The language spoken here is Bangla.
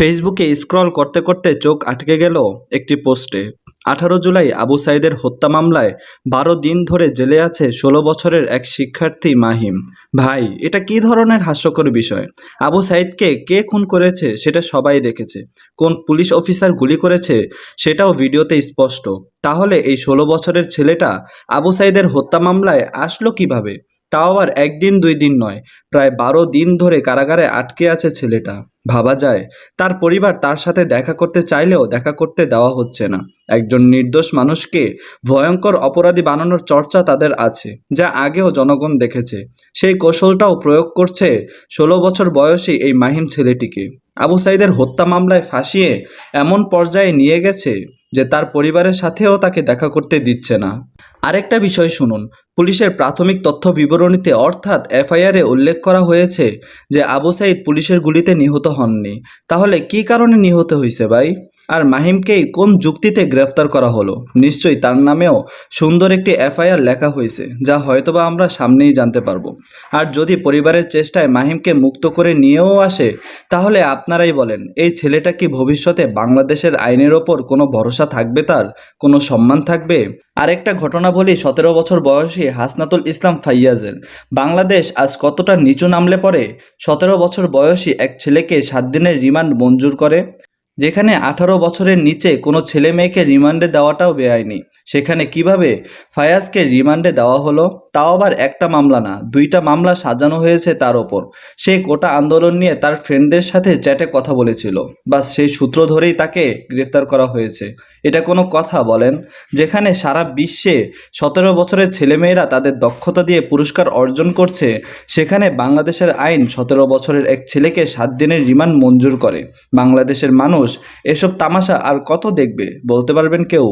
ফেসবুকে স্ক্রল করতে করতে চোখ আটকে গেল একটি পোস্টে। আঠারো জুলাই আবু সাইদের হত্যা মামলায় বারো দিন ধরে জেলে আছে ষোলো বছরের এক শিক্ষার্থী মাহিম। ভাই, এটা কি ধরনের হাস্যকর বিষয়? আবু সাইদকে কে খুন করেছে সেটা সবাই দেখেছে। কোন পুলিশ অফিসার গুলি করেছে সেটাও ভিডিওতে স্পষ্ট। তাহলে এই ষোলো বছরের ছেলেটা আবু সাইদের হত্যা মামলায় আসলো কীভাবে? তাও আবার একদিন, দুই দিন নয়। প্রায় বারো দিন ধরে কারাগারে আটকে আছে ছেলেটা। ভাবা যায়, তার পরিবার তার সাথে দেখা করতে চাইলেও দেখা করতে দেওয়া হচ্ছে না। একজন নির্দোষ মানুষকে ভয়ঙ্কর অপরাধী বানানোর চর্চা তাদের আছে, যা আগেও জনগণ দেখেছে। সেই কৌশলটাও প্রয়োগ করছে ষোলো বছর বয়সী এই মাহিম ছেলেটিকে। আবু সাইদের হত্যা মামলায় ফাঁসিয়ে এমন পর্যায়ে নিয়ে গেছে যে তার পরিবারের সাথেও তাকে দেখা করতে দিচ্ছে না। আরেকটা বিষয় শুনুন। পুলিশের প্রাথমিক তথ্য বিবরণীতে অর্থাৎ এফআইআরে উল্লেখ করা হয়েছে যে আবু সাইদ পুলিশের গুলিতে নিহত হননি। তাহলে কি কারণে নিহত হয়েছে ভাই? আর মাহিমকেই কোন যুক্তিতে গ্রেফতার করা হলো? নিশ্চয়ই তার নামেও সুন্দর একটি এফআইআর লেখা হয়েছে, যা হয়তোবা আমরা সামনেই জানতে পারব। আর যদি পরিবারের চেষ্টায় মাহিমকে মুক্ত করে নিয়েও আসে, তাহলে আপনারাই বলেন, এই ছেলেটা কি ভবিষ্যতে বাংলাদেশের আইনের ওপর কোনো ভরসা থাকবে তার? কোনো সম্মান থাকবে? আরেকটা ঘটনা বলি, সতেরো বছর বয়সী হাসনাতুল ইসলাম ফাইয়াজের। বাংলাদেশ আজ কতটা নিচু নামলে পরে সতেরো বছর বয়সী এক ছেলেকে সাত দিনের রিমান্ড মঞ্জুর করে। যেখানে আঠারো বছরের নিচে কোনো ছেলে মেয়েকে রিমান্ডে দেওয়াটাও বেআইনি। সেখানে কীভাবে ফায়াজকে রিমান্ডে দেওয়া হলো, তাও আবার একটা মামলা না, দুইটা মামলা সাজানো হয়েছে তার ওপর। সে কোটা আন্দোলন নিয়ে তার ফ্রেন্ডদের সাথে চ্যাটে কথা বলেছিল। বাস সেই সূত্র ধরেই তাকে গ্রেফতার করা হয়েছে। এটা কোনো কথা বলেন? যেখানে সারা বিশ্বে সতেরো বছরের ছেলেমেয়েরা তাদের দক্ষতা দিয়ে পুরস্কার অর্জন করছে, সেখানে বাংলাদেশের আইন সতেরো বছরের এক ছেলেকে সাত দিনের রিমান্ড মঞ্জুর করে। বাংলাদেশের মানুষ এসব তামাশা আর কত দেখবে বলতে পারবেন কেউ?